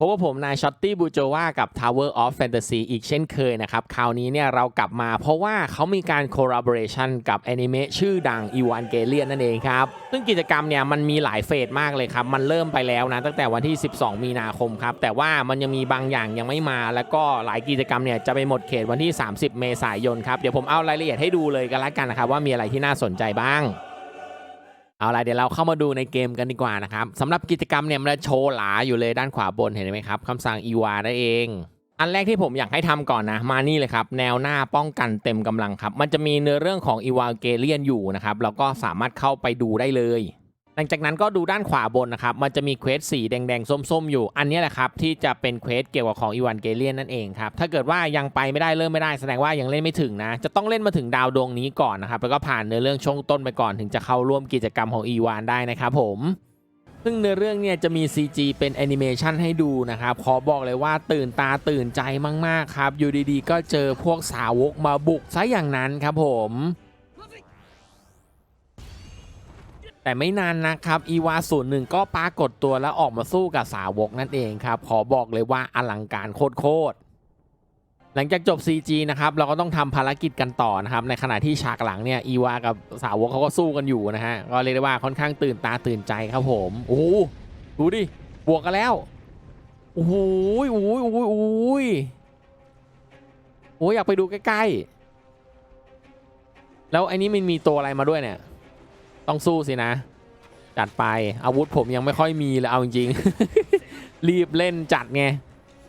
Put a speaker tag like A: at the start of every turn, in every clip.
A: พบกับผมนายช็อตตี้บูโจวากับ Tower of Fantasy อีกเช่นเคยนะครับ คราวนี้เนี่ยเรากลับมาเพราะว่าเขามีการ collaboration กับแอนิเมะชื่อดัง Evangelion นั่นเองครับ ซึ่งกิจกรรมเนี่ยมันมีหลายเฟสมากเลยครับ มันเริ่มไปแล้วนะ ตั้งแต่วันที่ 12 มีนาคมครับ แต่ว่ามันยังมีบางอย่างยังไม่มา แล้วก็หลายกิจกรรมเนี่ยจะไปหมดเขตวันที่ 30 เมษายนครับ เดี๋ยวผมเอารายละเอียดให้ดูเลยกันละกันนะครับว่ามีอะไรที่น่าสนใจบ้าง เอาละเดี๋ยวเราเข้ามาดูในเกมกันดีกว่านะครับสำหรับกิจกรรมเนี่ยมันจะโชว์หลาอยู่เลยด้านขวาบนเห็นไหมครับคำสั่งอีวาได้เองอันแรกที่ผมอยากให้ทำก่อนนะ มานี่เลยครับ แนวหน้าป้องกันเต็มกำลังครับ มันจะมีเนื้อเรื่องของอีวาเกเลียนอยู่นะครับเราก็สามารถเข้าไปดูได้เลย หลังจากนั้นก็ดูด้านขวาบนนะครับ มันจะมีเควสสีแดงๆ ส้มๆ อยู่ อันนี้แหละครับ ที่จะเป็นเควสเกี่ยวกับของอีวานเกเลียนนั่นเองครับ ถ้าเกิดว่ายังไปไม่ได้เริ่มไม่ได้แสดงว่ายังเล่นไม่ถึงนะ จะต้องเล่นมาถึงดาวดวงนี้ก่อนนะครับ แล้วก็ผ่านเนื้อเรื่องช่วงต้นไปก่อนถึงจะเข้าร่วมกิจกรรมของอีวานได้นะครับผมซึ่งเนื้อเรื่องเนี่ยจะมี CG เป็นแอนิเมชันให้ดูนะครับ ขอบอกเลยว่าตื่นตาตื่นใจมาก ๆ ครับ อยู่ดีๆ ก็เจอพวกสาวกมาบุกซะอย่างนั้นครับผม แต่ไม่นานนะครับอีวาศูนย์หนึ่งก็ปรากฏตัวแล้วออกมาสู้กับสาวกนั่นเองครับขอบอกเลยว่าอลังการโคตรๆหลังจากจบ CG นะครับเราก็ต้องทำภารกิจกันต่อนะครับในขณะที่ฉากหลังเนี่ยอีวากับสาวกเขาก็สู้กันอยู่นะฮะก็เรียกได้ว่าค่อนข้างตื่นตาตื่นใจครับผมโอ้โหดูดิบวกกันแล้วโอ้โหโอ้โหโอ้โหโอ้โหโอ้ยอยากไปดูใกล้ๆแล้วไอ้นี้มันมีตัวอะไรมาด้วยเนี่ย ต้องสู้สินะ จัดไปอาวุธผมยังไม่ค่อยมีเลยเอาจริงๆรีบเล่นจัดไง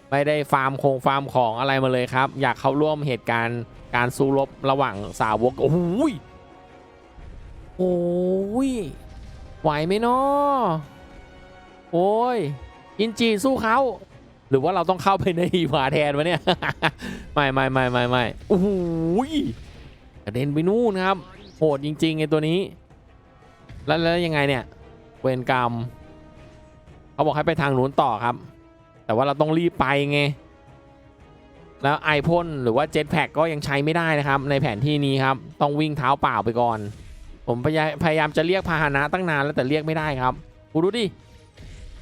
A: ไม่ได้ฟาร์มโครงฟาร์มของอะไรมาเลยครับ อยากเข้าร่วมเหตุการณ์การสู้รบระหว่างสาวก โอ้โหยโอ้ยไหวไหมเนาะโอ้ยอินจีสู้เขาหรือว่าเราต้องเข้าไปในอีวาแทนวะเนี่ย ไม่ไม่ไม่ไม่ไม่โอ้ยกระเด็นไปนู่นครับ โหดจริงๆไอตัวนี้ แล้วแล้วยังไงเนี่ย เวรกรรม เขาบอกให้ไปทางนู้นต่อครับ แต่ว่าเราต้องรีบไปไง แล้วไอพ่นหรือว่าเจ็ตแพ็กก็ยังใช้ไม่ได้นะครับ ในแผนที่นี้ครับ ต้องวิ่งเท้าเปล่าไปก่อน ผมพยายพยายามจะเรียกพาหนะตั้งนานแล้วแต่เรียกไม่ได้ครับกูดูดิ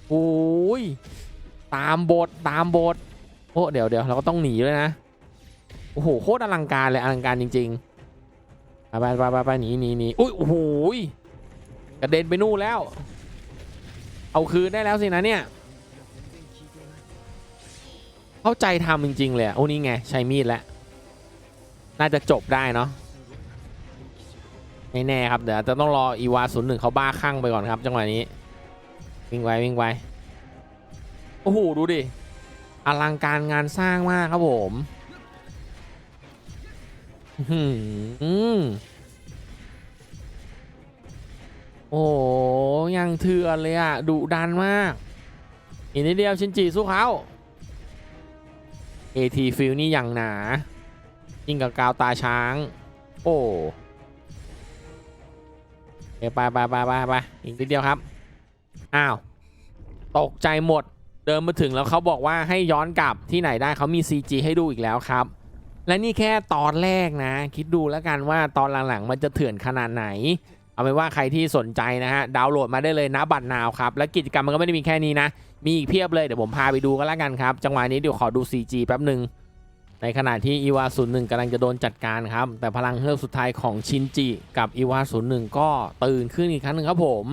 A: โอ้ยตามบทตามบทโอ้เดี๋ยวเดี๋ยวเราก็ต้องหนีเลยนะโอ้โหโคตรอลังการเลยอลังการจริง ๆ ไปไปไปไปหนีหนีหนีอุ้ยโอ้โหย กระเด็นไปนู่นแล้ว เอาคืนได้แล้วสินะเนี่ย เข้าใจทำจริง ๆ เลยโอ้นี่ไง ใช้มีดแล้ว น่าจะจบได้เนาะไม่แน่ครับ เดี๋ยวจะต้องรออีวาศูนย์หนึ่งเขาบ้าคลั่งไปก่อนครับ จังหวะนี้ วิ่งไววิ่งไวโอ้โห ดูดิ อลังการงานสร้างมากครับผม อื้อ โอ้ยังเถื่อนเลยอะดุดันมาก อีกนิดเดียวชินจิสู้เขาเอทีฟิลนี่อย่างหนายิ่งกับกาวตาช้าง โอ้เไปไปไปไปไปอีกนิดเดียวครับ อ้าว ตกใจหมด เดินมาถึงแล้วเขาบอกว่าให้ย้อนกลับที่ไหนได้เขามี CG ให้ดูอีกแล้วครับ และนี่แค่ตอนแรกนะ คิดดูแล้วกันว่าตอนหลังๆ มันจะเถื่อนขนาดไหน เอาเป็นว่าใครที่สนใจนะฮะดาวน์โหลดมาได้เลยนะบัตรนาวครับ และกิจกรรมมันก็ไม่ได้มีแค่นี้นะ มีอีกเพียบเลยเดี๋ยวผมพาไปดูกันแล้วกันครับ จังหวะนี้เดี๋ยวขอดู CG แป๊บหนึ่งในขณะที่อีวาศูนย์หนึ่งกำลังจะโดนจัดการครับ แต่พลังเฮือกสุดท้ายของชินจิกับอีวาศูนย์หนึ่งก็ตื่นขึ้นอีกครั้งหนึ่งครับผม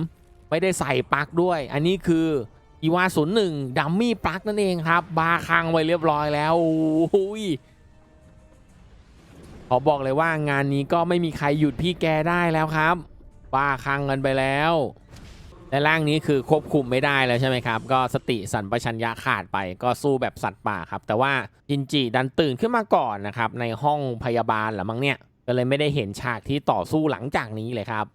A: ไม่ได้ใส่ปลั๊กด้วย อันนี้คืออีวาศูนย์หนึ่งดัมมี่ปลั๊กนั่นเองครับ บาคังไว้เรียบร้อยแล้วโอ้ยขอบอกเลยว่างานนี้ก็ไม่มีใครหยุดพี่แกได้แล้วครับ บ้าคลั่งกันไปแล้ว และร่างนี้คือควบคุมไม่ได้แล้วใช่ไหมครับ ก็สติสันปชัญญะขาดไปก็สู้แบบสัตว์ป่าครับ แต่ว่าจินจิดันตื่นขึ้นมาก่อนนะครับ ในห้องพยาบาลหรือมั้งเนี่ย ก็เลยไม่ได้เห็นฉากที่ต่อสู้หลังจากนี้เลยครับ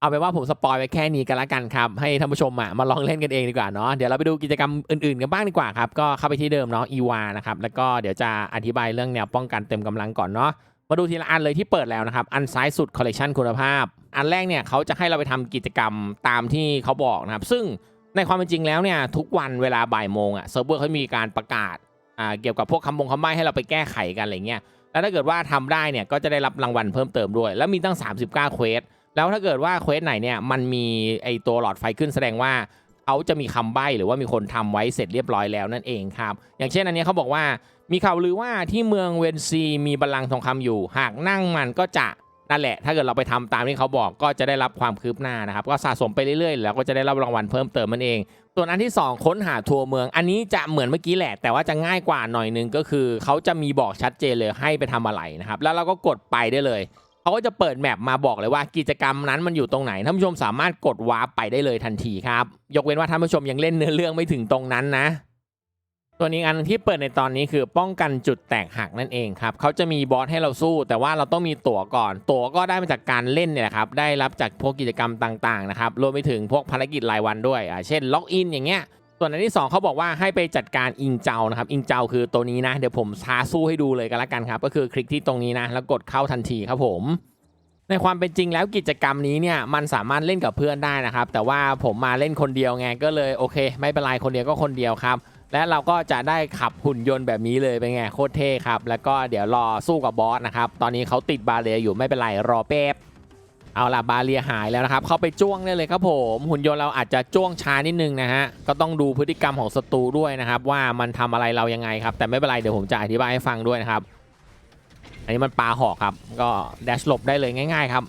A: เอาไปนว่าผมสปอยไปแค่นี้กันละกันครับ ให้ท่านผู้ชมอะมาลองเล่นกันเองดีกว่าเนาะเดี๋ยวเราไปดูกิจกรรมอื่นๆกันบ้างดีกว่าครับ ก็เข้าไปที่เดิมเนาะอีวานะครับ แล้วก็เดี๋ยวจะอธิบายเรื่องแนวป้องกันเต็มกำลังก่อนเนาะมาดูทีละอันเลยที่เปิดแล้วนะครับ อันซ้ายสุดคอลเล t ชันคุณภาพ อันแรกเนี่ยเขาจะให้เราไปทำกิจกรรมตามที่เขาบอกนะครับ ซึ่งในความเป็นจริงแล้วเนี่ยทุกวันเวลาบ่ายโมงอะเซิร์ฟเวอร์เขามีการประกาศอ่าเกี่ยวกับพวกคำบงคำใบ้ให้เราไปแก้ไขกันอะไรเงี้ยแล้วถ้าเกิดว่าทำได้เนี่ยก็จะได้รับรางวัลเพิ่มเติมด้วย แล้วมีตั้ง 39เควสแล้วถ้าเกิดว่าเควสไหนเนี่ยมันมีไอตัวหลอดไฟขึ้นแสดงว่าเขาจะมีคำใบ้หรือว่ามีคนทำไว้เสร็จเรียบร้อยแล้วนั่นเองครับ อย่างเช่นอันนี้เขาบอกว่ามีข่าวลือว่าที่เมืองเวนซีมีบัลลังก์ทองคำอยู่ หากนั่งมันก็จะ นั่นแหละ ถ้าเกิดเราไปทำตามที่เขาบอกก็จะได้รับความคืบหน้านะครับ ก็สะสมไปเรื่อยๆ แล้วก็จะได้รับรางวัลเพิ่มเติมมันเอง ส่วนอันที่ 2 ค้นหาทัวร์เมือง อันนี้จะเหมือนเมื่อกี้แหละ แต่ว่าจะง่ายกว่าหน่อยนึงก็คือ เขาจะมีบอกชัดเจนเลยให้ไปทำอะไรนะครับ แล้วเราก็กดไปได้เลยเขาก็จะเปิดแมปมาบอกเลยว่ากิจกรรมนั้นมันอยู่ตรงไหนท่านผู้ชมสามารถกดวาร์ปไปได้เลยทันทีครับ ยกเว้นว่าท่านผู้ชมยังเล่นเนื้อเรื่องไม่ถึงตรงนั้นนะ ตัวนี้อันที่เปิดในตอนนี้คือป้องกันจุดแตกหักนั่นเองครับเขาจะมีบอสให้เราสู้ แต่ว่าเราต้องมีตั๋วก่อน ตั๋วก็ได้มาจากการเล่นเนี่ยครับได้รับจากพวกกิจกรรมต่างๆนะครับรวมไปถึงพวกภารกิจรายวันด้วยอ่าเช่นล็อกอินอย่างเงี้ยส่วนอันที่สองเขาบอกว่าให้ไปจัดการอิงเจ้านะครับอิงเจ้าคือตัวนี้นะเดี๋ยวผมท้าสู้ให้ดูเลยกันละกันครับก็คือคลิกที่ตรงนี้นะแล้วกดเข้าทันทีครับผมในความเป็นจริงแล้วกิจกรรมนี้เนี่ยมันสามารถเล่นกับเพื่อนได้นะครับ แต่ว่าผมมาเล่นคนเดียวไงก็เลยโอเค ไม่เป็นไรคนเดียวก็คนเดียวครับ และเราก็จะได้ขับหุ่นยนต์แบบนี้เลยเป็นไงโคตรเท่ครับ แล้วก็เดี๋ยวรอสู้กับบอสนะครับ ตอนนี้เขาติดบาเรียอยู่ไม่เป็นไรรอแป๊บเอาล่ะบาเรียหายแล้วนะครับ เข้าไปจ้วงได้เลยครับผม หุ่นยนต์เราอาจจะจ้วงช้านิดนึงนะฮะ ก็ต้องดูพฤติกรรมของศัตรูด้วยนะครับ ว่ามันทำอะไรเรายังไงครับ แต่ไม่เป็นไรเดี๋ยวผมจะอธิบายให้ฟังด้วยนะครับ อันนี้มันปลาหอกครับ ก็แดชหลบได้เลยง่าย ๆ ครับ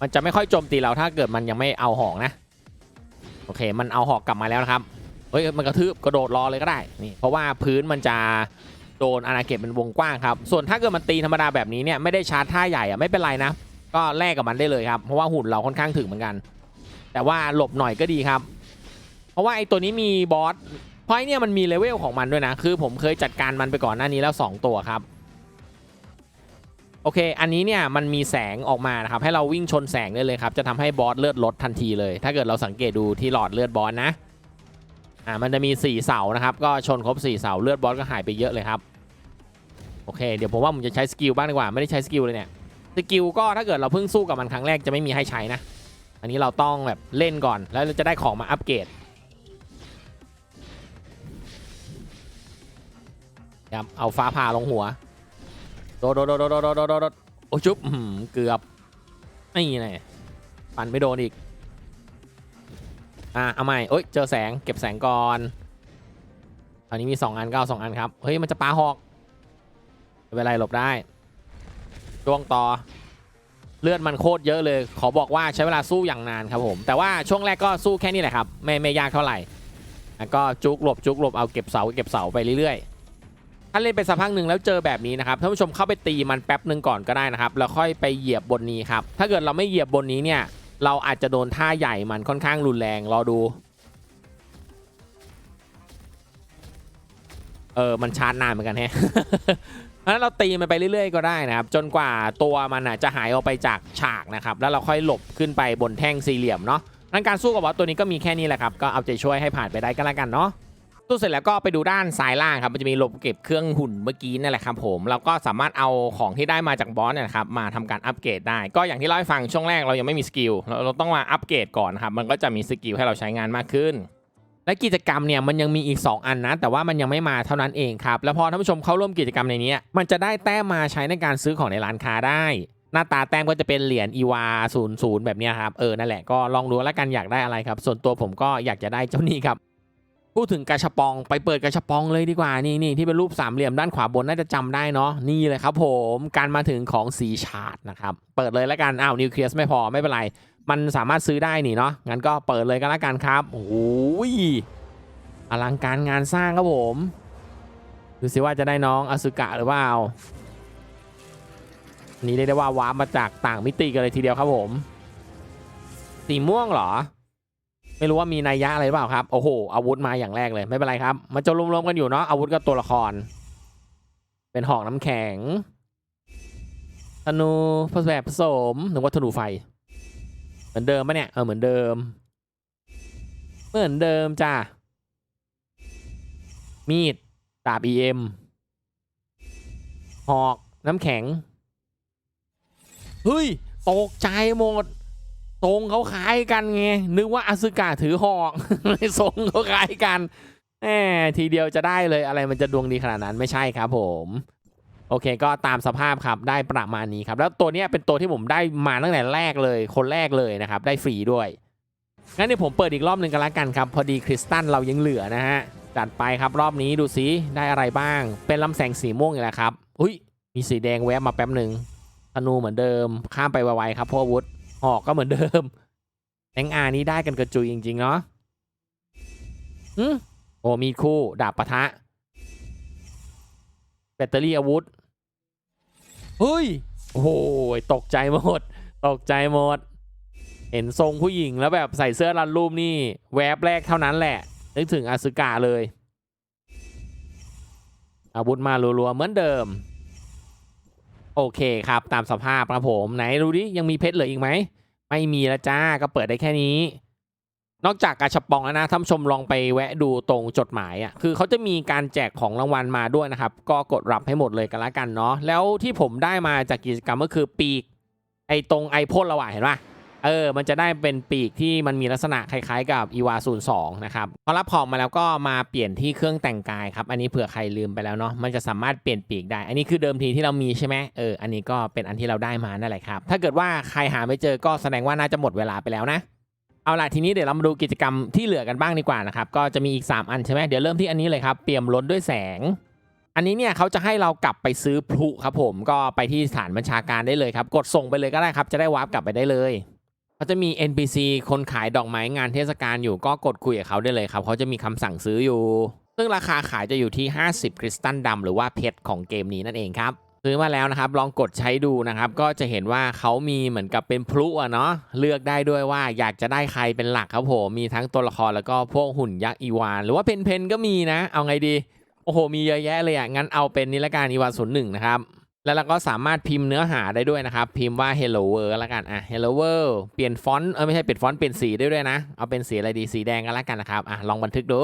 A: มันจะไม่ค่อยโจมตีเราถ้าเกิดมันยังไม่เอาหอกนะ โอเค มันเอาหอกกลับมาแล้วนะครับ เฮ้ยมันกระทืบกระโดดรอเลยก็ได้นี่เพราะว่าพื้นมันจะโดนอาณาเขตเป็นวงกว้างครับ ส่วนถ้าเกิดมันตีธรรมดาแบบนี้เนี่ยไม่ได้ชาร์จท่าใหญ่อะไม่เป็นไรนะ ก็แลกกับมันได้เลยครับ เพราะว่าหุ่นเราค่อนข้างถึงเหมือนกัน แต่ว่าหลบหน่อยก็ดีครับ เพราะว่าไอ้ตัวนี้มีบอสพอ้เนี่ยมันมีเลเวลของมันด้วยนะ คือผมเคยจัดการมันไปก่อนหน้านี้แล้ว 2 ตัวครับ โอเค อันนี้เนี่ยมันมีแสงออกมานะครับ ให้เราวิ่งชนแสงได้เลยครับ จะทำให้บอสเลือดลดทันทีเลย ถ้าเกิดเราสังเกตดูที่หลอดเลือดบอสนะ อ่ามันจะมี 4 เสานะครับ ก็ชนครบ 4 เสาเลือดบอสก็หายไปเยอะเลยครับ โอเค เดี๋ยวผมว่าผมจะใช้สกิลบ้างดีกว่า ไม่ได้ใช้สกิลเลยเนี่ย สกิลก็ถ้าเกิดเราเพิ่งสู้กับมันครั้งแรกจะไม่มีให้ใช้นะ อันนี้เราต้องแบบเล่นก่อน แล้วจะได้ของมาอัปเกรดครับเอาฟ้าผ่าลงหัว โดดโดดโดดโดดโดดโดดโดโอ้ชุบอื้อหือเกือบ นี่ไงปันไม่โดนอีก อะเอาใหม่เอ้ยเจอแสงเก็บแสงก่อนอันนี้มี 2 อันก็เอาสองอันครับ เฮ้ย มันจะปาหอกไม่เป็นไรหลบได้ช่วงต่อเลือดมันโคตรเยอะเลย ขอบอกว่าใช้เวลาสู้อย่างนานครับผม แต่ว่าช่วงแรกก็สู้แค่นี้แหละครับ ไม่ไม่ยากเท่าไหร่แล้วก็จุกหลบจุกหลบเอาเก็บเสาเก็บเสาไปเรื่อยๆ ถ้าเล่นไปสักพักหนึ่งแล้วเจอแบบนี้นะครับท่านผู้ชมเข้าไปตีมันแป๊บหนึ่งก่อนก็ได้นะครับ แล้วค่อยไปเหยียบบนนี้ครับ ถ้าเกิดเราไม่เหยียบบนนี้เนี่ย เราอาจจะโดนท่าใหญ่มันค่อนข้างรุนแรงรอดู เออ มันชาร์จนานเหมือนกันแฮะเพราะฉะนั้นเราตีมันไปเรื่อยๆก็ได้นะครับ จนกว่าตัวมันจะหายออกไปจากฉากนะครับ แล้วเราค่อยหลบขึ้นไปบนแท่งสี่เหลี่ยมเนาะนั้นการสู้กับวอตตัวนี้ก็มีแค่นี้แหละครับ ก็เอาใจช่วยให้ผ่านไปได้ก็แล้วกันเนาะู้เสร็จแล้วก็ไปดูด้านซ้ายล่างครับ มันจะมีหลบบเก็บเครื่องหุ่นเมื่อกี้นั่นแหละครับผม เราก็สามารถเอาของที่ได้มาจากบอสเนี่ยครับมาทำการอัปเกรดได้ ก็อย่างที่เล่าให้ฟังช่วงแรกเรายังไม่มีสกิล เราต้องมาอัปเกรดก่อนครับ มันก็จะมีสกิลให้เราใช้งานมากขึ้นและกิจกรรมเนี่ยมันยังมีอีก 2 อันนะ แต่ว่ามันยังไม่มาเท่านั้นเองครับ แล้วพอท่านผู้ชมเข้าร่วมกิจกรรมในนี้มันจะได้แต้มมาใช้ในการซื้อของในร้านค้าได้ หน้าตาแต้มก็จะเป็นเหรียญอีวา0 0แบบนี้ครับเออนั่นแหละก็ลองดูแล้วกันอยากได้อะไรครับ ส่วนตัวผมก็อยากจะได้เจ้านี้ครับ พูดถึงกระชปองไปเปิดกระชปองเลยดีกว่านี่นี่ที่เป็นรูปสามเหลี่ยมด้านขวาบนน่าจะจำได้เนาะนี่เลยครับผมการมาถึงของสีชาร์ดนะครับเปิดเลยแล้วกันอ้าวนิวเคลียสไม่พอไม่เป็นไร มันสามารถซื้อได้นี่เนาะงั้นก็เปิดเลยก็แล้วกันครับโอ้ยอลังการงานสร้างครับผมดูสิว่าจะได้น้องอสุกะหรือเปล่าอันนี้เรียกได้ว่าวาร์ปมาจากต่างมิติกันเลยทีเดียวครับผม สีม่วงเหรอ ไม่รู้ว่ามีนัยยะอะไรหรือเปล่าครับ โอ้โห อาวุธมาอย่างแรกเลย ไม่เป็นไรครับ มันจะรวมๆกันอยู่เนาะ อาวุธกับตัวละคร เป็นหอกน้ำแข็ง ธนูผสมผสมหรือว่าธนูไฟ เหมือนเดิมปะเนี่ย เออ เหมือนเดิม เหมือนเดิมจ้า มีด ดาบ EM หอก น้ำแข็ง เฮ้ย ตกใจหมด ทรงเขาคล้ายกันไงนึกว่าอาซึกะถือหอกทรงเขาคล้ายกันแหมทีเดียวจะได้เลยอะไรมันจะดวงดีขนาดนั้นไม่ใช่ครับผมโอเคก็ตามสภาพครับได้ประมาณนี้ครับ แล้วตัวนี้เป็นตัวที่ผมได้มาตั้งแต่แรกเลย คนแรกเลยนะครับ ได้ฟรีด้วย งั้นเดี๋ยวผมเปิดอีกรอบหนึ่งกันละกันครับ พอดีคริสตัลเรายังเหลือนะฮะ จัดไปครับรอบนี้ดูสิได้อะไรบ้าง เป็นลำแสงสีม่วงอีกแล้วครับ อุ้ยมีสีแดงแวบมาแป๊บหนึ่งธนูเหมือนเดิมข้ามไปไวๆครับพ่อวุธ หอกก็เหมือนเดิมแองอานี้ได้กันกระจุยจริง ๆ เนาะอืมโอ้มีคู่ ดาบปะทะ แบตเตอรี่อาวุธเฮ้ย โอ้โหตกใจหมด ตกใจหมด เห็นทรงผู้หญิงแล้วแบบใส่เสื้อรัดรูปนี่ แวบแรกเท่านั้นแหละ นึกถึงอาซึกะเลย อาวุธมารัวๆเหมือนเดิม โอเคครับตามสภาพครับผมไหนดูดิยังมีเพชรเหลืออีกไหม ไม่มีแล้วจ้าก็เปิดได้แค่นี้ นอกจากกระชาปองแล้วนะท่านชมลองไปแวะดูตรงจดหมายอะคือเขาจะมีการแจกของรางวัลมาด้วยนะครับ ก็กดรับให้หมดเลยกันละกันเนาะแล้วที่ผมได้มาจากกิจกรรมก็คือปีกไอตรงไอพ่นระหว่างเห็นปะ เออ มันจะได้เป็นปีกที่มันมีลักษณะคล้ายๆกับอีวา02 นะครับ พอรับของมาแล้วก็มาเปลี่ยนที่เครื่องแต่งกายครับ อันนี้เผื่อใครลืมไปแล้วเนาะ มันจะสามารถเปลี่ยนปีกได้ อันนี้คือเดิมทีที่เรามีใช่ไหมเออ อันนี้ก็เป็นอันที่เราได้มานั่นแหละครับ ถ้าเกิดว่าใครหาไม่เจอก็แสดงว่าน่าจะหมดเวลาไปแล้วนะ เอาล่ะทีนี้เดี๋ยวเรามาดูกิจกรรมที่เหลือกันบ้างดีกว่านะครับ ก็จะมีอีก 3 อันใช่ไหมเดี๋ยวเริ่มที่อันนี้เลยครับ เปี่ยมล้นด้วยแสงอันนี้เนี่ยเขาจะให้เรากลับไปซื้อพลุครับผมก็ไปที่สถานบัญชาการได้เลยครับ กดส่งไปเลยก็ได้ครับ จะได้วาร์ปกลับไปได้เลย เขาจะมี NPC คนขายดอกไม้งานเทศกาลอยู่ก็กดคุยกับเขาได้เลยครับเขาจะมีคำสั่งซื้ออยู่ ซึ่งราคาขายจะอยู่ที่ 50 คริสตัลดำหรือว่าเพชรของเกมนี้นั่นเองครับซื้อมาแล้วนะครับ ลองกดใช้ดูนะครับ ก็จะเห็นว่าเขามีเหมือนกับเป็นพลุอะเนาะเลือกได้ด้วยว่าอยากจะได้ใครเป็นหลักครับผมมีทั้งตัวละครแล้วก็พวกหุ่นยักษ์อีวาน หรือว่าเพนเพนก็มีนะ เอาไงดี โอ้โห มีเยอะแยะเลยอะงั้นเอาเป็นนิรการอีวานศูนย์หนึ่งนะครับ แล้วเราก็สามารถพิมพ์เนื้อหาได้ด้วยนะครับ พิมพ์ว่า hello world แล้วกันอะ hello world เปลี่ยนฟอนต์เออไม่ใช่เปลี่ยนฟอนต์เปลี่ยนสีได้ด้วยนะ เอาเป็นสีอะไรดีสีแดงกันแล้วกันนะครับอะลองบันทึกดู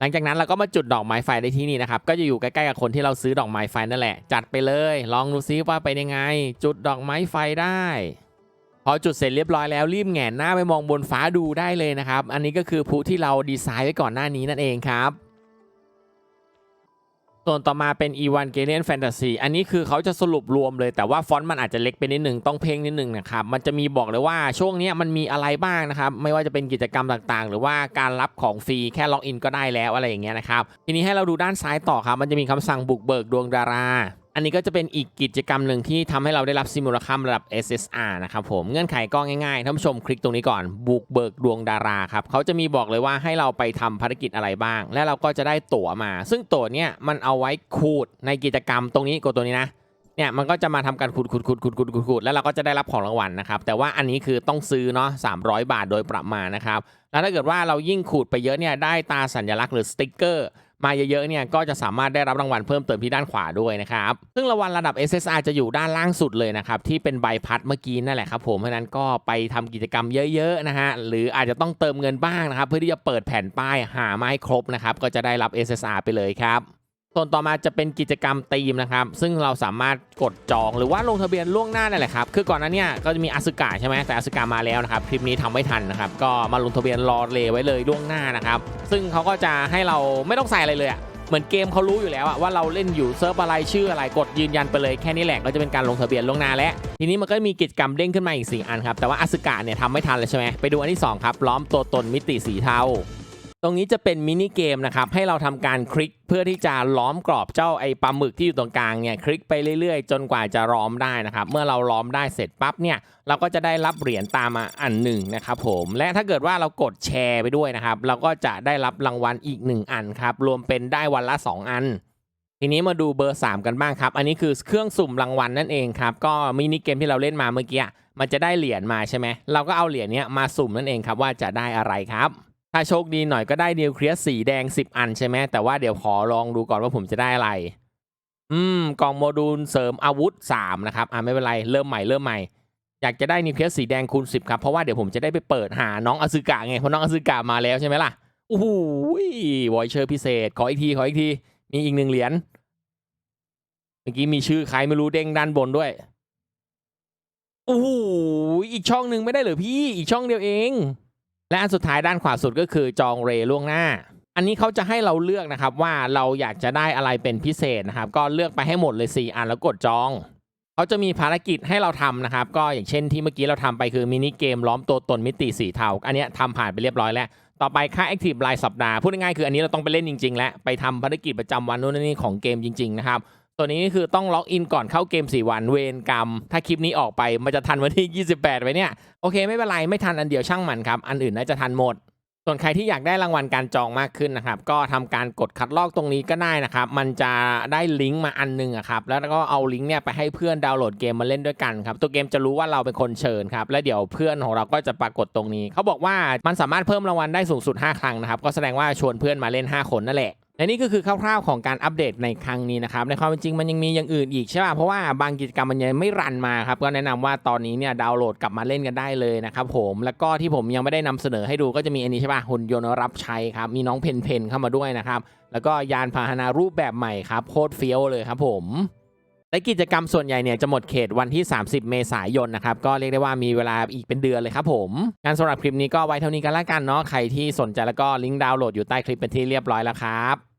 A: หลังจากนั้นเราก็มาจุดดอกไม้ไฟได้ที่นี่นะครับ ก็จะอยู่ใกล้ๆกับคนที่เราซื้อดอกไม้ไฟนั่นแหละ จัดไปเลย ลองดูซิว่าเป็นยังไง จุดดอกไม้ไฟได้พอจุดเสร็จเรียบร้อยแล้วรีบแงนหน้าไปมองบนฟ้าดูได้เลยนะครับ อันนี้ก็คือพลุที่เราดีไซน์ไว้ก่อนหน้านี้นั่นเองครับ ส่วนต่อมาเป็น Evangelion Fantasy อันนี้คือเขาจะสรุปรวมเลยแต่ว่าฟอนต์มันอาจจะเล็กไปนิดหนึ่งต้องเพ่งนิดหนึ่งนะครับ มันจะมีบอกเลยว่าช่วงนี้มันมีอะไรบ้างนะครับ ไม่ว่าจะเป็นกิจกรรมต่างๆ หรือว่าการรับของฟรีแค่ล็อกอินก็ได้แล้วอะไรอย่างเงี้ยนะครับ ทีนี้ให้เราดูด้านซ้ายต่อครับ มันจะมีคำสั่งบุกเบิกดวงดารา อันนี้ก็จะเป็นอีกกิจกรรมหนึ่งที่ทำให้เราได้รับซิมูลคัมระดับ SSR นะครับผมเงื่อนไขก็ง่ายๆท่านผู้ชมคลิกตรงนี้ก่อนบุกเบิกดวงดาราครับเขาจะมีบอกเลยว่าให้เราไปทำภารกิจอะไรบ้าง และเราก็จะได้ตั๋วมา ซึ่งตั๋วเนี่ยมันเอาไว้ขูดในกิจกรรมตรงนี้กดตัวนี้นะเนี่ยมันก็จะมาทำการขูดขูดขูดขูดขูดขูดขูดแล้วเราก็จะได้รับของรางวัลนะครับ แต่ว่าอันนี้คือต้องซื้อเนาะ300บาทโดยประมาณนะครับ แล้วถ้าเกิดว่าเรายิ่งขูดไปเยอะเนี่ยได้ตาสัญลักษณ์หรือสติ๊กเกอร์ มาเยอะๆเนี่ยก็จะสามารถได้รับรางวัลเพิ่มเติมที่ด้านขวาด้วยนะครับซึ่งรางวัลระดับ SSR จะอยู่ด้านล่างสุดเลยนะครับที่เป็นใบพัดเมื่อกี้นั่นแหละครับผมเพราะนั้นก็ไปทำกิจกรรมเยอะๆนะฮะหรืออาจจะต้องเติมเงินบ้างนะครับเพื่อที่จะเปิดแผ่นป้ายหาไม่ครบนะครับก็จะได้รับ SSR ไปเลยครับ ส่วนต่อมาจะเป็นกิจกรรมทีมนะครับ ซึ่งเราสามารถกดจองหรือว่าลงทะเบียนล่วงหน้านั่นแหละครับ คือก่อนหน้านี้ก็จะมีอาสึกะใช่ไหมแต่อาสึกะมาแล้วนะครับ คลิปนี้ทำไม่ทันนะครับ ก็มาลงทะเบียนรอเลไว้เลยล่วงหน้านะครับ ซึ่งเขาก็จะให้เราไม่ต้องใส่อะไรเลยอะเหมือนเกมเขารู้อยู่แล้วว่าเราเล่นอยู่เซิร์ฟอะไรชื่ออะไรกดยืนยันไปเลยแค่นี้แหละก็จะเป็นการลงทะเบียนล่วงหน้าแล้วทีนี้มันก็มีกิจกรรมเด้งขึ้นมาอีก 4 อันครับแต่ว่าอาสึกะเนี่ยทำไม่ทันเลยใช่ไหมไปดูอันที่สองครับล้อมตัวตนมิติสีเทา ตรงนี้จะเป็นมินิเกมนะครับ ให้เราทำการคลิกเพื่อที่จะล้อมกรอบเจ้าไอ้ปลาหมึกที่อยู่ตรงกลางเนี่ยคลิกไปเรื่อยๆ จนกว่าจะล้อมได้นะครับ เมื่อเราล้อมได้เสร็จปั๊บเนี่ยเราก็จะได้รับเหรียญตามมาอันหนึ่งนะครับผมและถ้าเกิดว่าเรากดแชร์ไปด้วยนะครับ เราก็จะได้รับรางวัลอีก 1 อันครับ รวมเป็นได้วันละ 2 อัน ทีนี้มาดูเบอร์ 3 กันบ้างครับ อันนี้คือเครื่องสุ่มรางวัลนั่นเองครับก็มินิเกมที่เราเล่นมาเมื่อกี้มันจะได้เหรียญมาใช่ไหมเราก็เอาเหรียญเนี้ยมาสุ่มนั่นเองครับว่าจะได้อะไรครับ ถ้าโชคดีหน่อยก็ได้นิวเคลียสสีแดง 10 อันใช่ไหมแต่ว่าเดี๋ยวขอลองดูก่อนว่าผมจะได้อะไร อืมกล่องโมดูลเสริมอาวุธ 3 นะครับ อ่าไม่เป็นไรเริ่มใหม่เริ่มใหม่ อยากจะได้นิวเคลียสสีแดงคูณ10 ครับ เพราะว่าเดี๋ยวผมจะได้ไปเปิดหาน้องอซึกะไงเพราะน้องอซึกะมาแล้วใช่ไหมล่ะโอ้โหวอยเชอร์พิเศษ ขออีกทีขออีกทีมีอีกหนึ่งเหรียญเมื่อกี้มีชื่อใครไม่รู้เด้งด้านบนด้วยโอ้โหอีกช่องหนึ่งไม่ได้เหรอพี่ อีกช่องเดียวเอง และอันสุดท้ายด้านขวาสุดก็คือจองเรล่วงหน้า อันนี้เขาจะให้เราเลือกนะครับว่าเราอยากจะได้อะไรเป็นพิเศษนะครับ ก็เลือกไปให้หมดเลย 4 อันแล้วกดจองเขาจะมีภารกิจให้เราทำนะครับ ก็อย่างเช่นที่เมื่อกี้เราทำไปคือมินิเกมล้อมตัวตนมิติสีเทาอันนี้ทำผ่านไปเรียบร้อยแล้ว ต่อไปค่า Active รายสัปดาห์พูดง่ายๆคืออันนี้เราต้องไปเล่นจริงๆ และไปทำภารกิจประจำวันนู่นนี่ของเกมจริง ๆ นะครับ ตัวนี้คือต้องล็อกอินก่อนเข้าเกม 4 วันเวรกรรม ถ้าคลิปนี้ออกไปมันจะทันวันที่ 28ไว้เนี่ย โอเคไม่เป็นไร ไม่ทันอันเดียวช่างมันครับ อันอื่นน่าจะทันหมด ส่วนใครที่อยากได้รางวัลการจองมากขึ้นนะครับ ก็ทำการกดคัดลอกตรงนี้ก็ได้นะครับ มันจะได้ลิงก์มาอันหนึงอะครับ แล้วก็เอาลิงก์เนี่ยไปให้เพื่อนดาวน์โหลดเกมมาเล่นด้วยกันครับ ตัวเกมจะรู้ว่าเราเป็นคนเชิญครับ แล้วเดี๋ยวเพื่อนของเราก็จะปรากฏตรงนี้ เขาบอกว่ามันสามารถเพิ่มรางวัลได้สูงสุด 5 ครั้งนะครับ ก็แสดงว่าชวนเพื่อนมาเล่น 5 คนนั่นแหละ และนี่ก็คือคร่าวๆของการอัปเดตในครั้งนี้นะครับในความเป็นจริงมันยังมีอย่างอื่นอีกใช่ป่ะเพราะว่าบางกิจกรรมมันยังไม่รันมาครับก็แนะนำว่าตอนนี้เนี่ยดาวน์โหลดกลับมาเล่นกันได้เลยนะครับผมแล้วก็ที่ผมยังไม่ได้นำเสนอให้ดูก็จะมีอันนี้ใช่ป่ะหุ่นยนต์รับใช้ครับมีน้องเพนเพนเข้ามาด้วยนะครับแล้วก็ยานพาหนะรูปแบบใหม่ครับโคตรเฟี้ยวเลยครับผม และกิจกรรมส่วนใหญ่เนี่ยจะหมดเขตวันที่ 30 เมษายนนะครับ ก็เรียกได้ว่ามีเวลาอีกเป็นเดือนเลยครับผมงานสำหรับคลิปนี้ก็ไว้เท่านี้กันละกันเนาะใครที่สนใจแล้วก็ลิงก์ดาวน์โหลดอยู่ใต้คลิปเป็นที่เรียบร้อยแล้วครับ